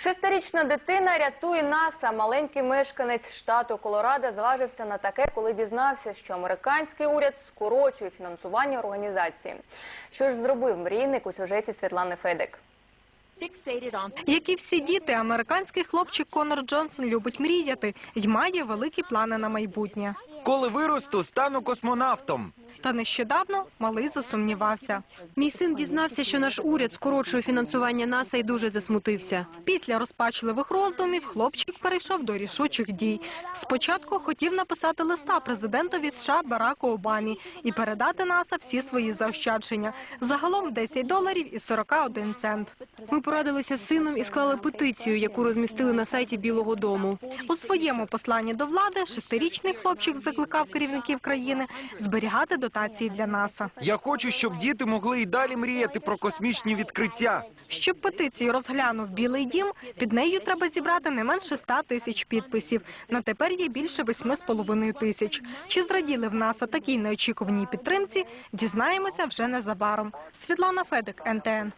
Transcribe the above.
Шестирічна дитина рятує НАСА. Маленький мешканець штату Колорадо зважився на таке, коли дізнався, що американський уряд скорочує фінансування організації. Що ж зробив мрійник у сюжеті Світлани Федик? Як і всі діти, американський хлопчик Конор Джонсон любить мріяти й має великі плани на майбутнє. Коли виросту, стану космонавтом. Та нещодавно малий засумнівався. Мій син дізнався, що наш уряд скорочує фінансування НАСА і дуже засмутився. Після розпачливих роздумів хлопчик перейшов до рішучих дій. Спочатку хотів написати листа президентові США Бараку Обамі і передати НАСА всі свої заощадження. Загалом 10 доларів і 41 цент. Ми порадилися з сином і склали петицію, яку розмістили на сайті Білого Дому. У своєму посланні до влади шестирічний хлопчик закликав керівників країни зберігати дотації для НАСА. Я хочу, щоб діти могли і далі мріяти про космічні відкриття. Щоб петицію розглянув Білий дім, під нею треба зібрати не менше 100 тисяч підписів. На тепер є більше 8,5 тисяч. Чи зраділи в НАСА такій неочікуваній підтримці, дізнаємося вже незабаром. Світлана Федик, НТН.